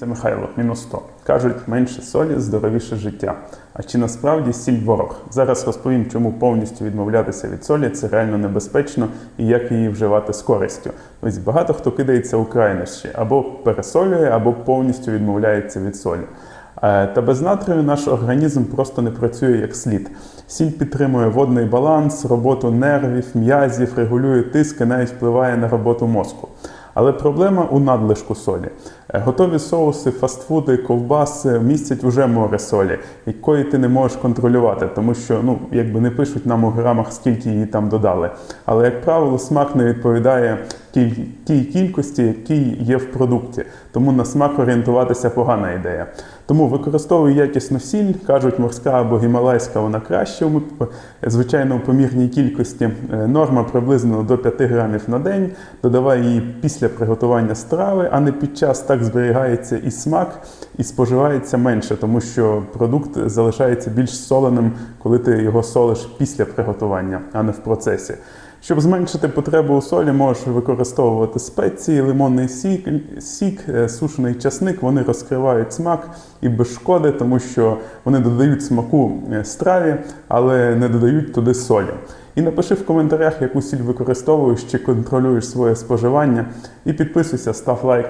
Це Михайло, мінус 100. Кажуть, менше солі, здоровіше життя. А чи насправді сіль ворог? Зараз розповім, чому повністю відмовлятися від солі це реально небезпечно і як її вживати з користю. Ось багато хто кидається у крайнощі або пересолює, або повністю відмовляється від солі. Е, Та без натрію наш організм просто не працює як слід. Сіль підтримує водний баланс, роботу нервів, м'язів, регулює тиск і навіть впливає на роботу мозку. Але проблема у надлишку солі. Е, Готові соуси, фастфуди, ковбаси містять уже море солі, якої ти не можеш контролювати, тому що ну, якби не пишуть нам у грамах, скільки її там додали. Але, як правило, смак не відповідає тій кількості, якій є в продукті. Тому на смак орієнтуватися погана ідея. Тому використовуй якісну сіль, кажуть, морська або гімалайська вона краще, звичайно, у помірній кількості. Е, Норма приблизно до 5 грамів на день. Додавай її після приготування страви, а не під час так зберігається і смак, і споживається менше, тому що продукт залишається більш соленим, коли ти його солиш після приготування, а не в процесі. Щоб зменшити потребу у солі, можеш використовувати спеції, лимонний сік, сік, е, сушений часник. Вони розкривають смак і без шкоди, тому що вони додають смаку е, страві, але не додають туди солі. І напиши в коментарях, яку сіль використовуєш чи контролюєш своє споживання. І підписуйся, став лайк.